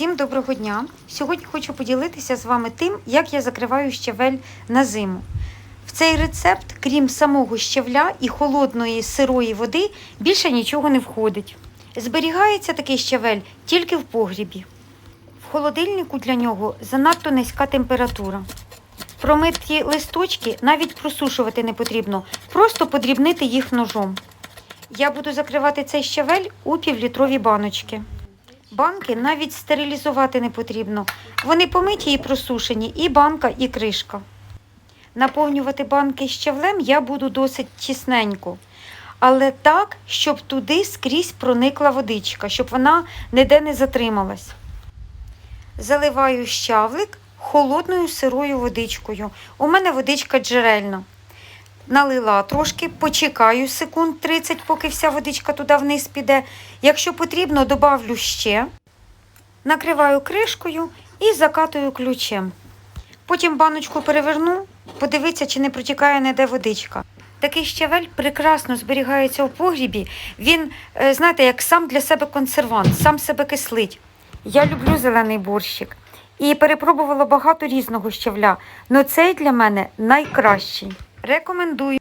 Всім доброго дня! Сьогодні хочу поділитися з вами тим, як я закриваю щавель на зиму. В цей рецепт, крім самого щавля і холодної сирої води, більше нічого не входить. Зберігається такий щавель тільки в погрібі. В холодильнику для нього занадто низька температура. Промиті листочки навіть просушувати не потрібно, просто подрібнити їх ножом. Я буду закривати цей щавель у півлітрові баночки. Банки навіть стерилізувати не потрібно. Вони помиті і просушені, і банка, і кришка. Наповнювати банки щавлем я буду досить тісненько, але так, щоб туди скрізь проникла водичка, щоб вона ніде не затрималась. Заливаю щавлик холодною сирою водичкою. У мене водичка джерельна. Налила трошки, почекаю секунд 30, поки вся водичка туди вниз піде. Якщо потрібно, добавлю ще. Накриваю кришкою і закатую ключем. Потім баночку переверну, подивитися, чи не протікає ніде водичка. Такий щавель прекрасно зберігається у погрібі. Він, е, знаєте, як сам для себе консервант, сам себе кислить. Я люблю зелений борщик і перепробувала багато різного щавля, але цей для мене найкращий. Рекомендую.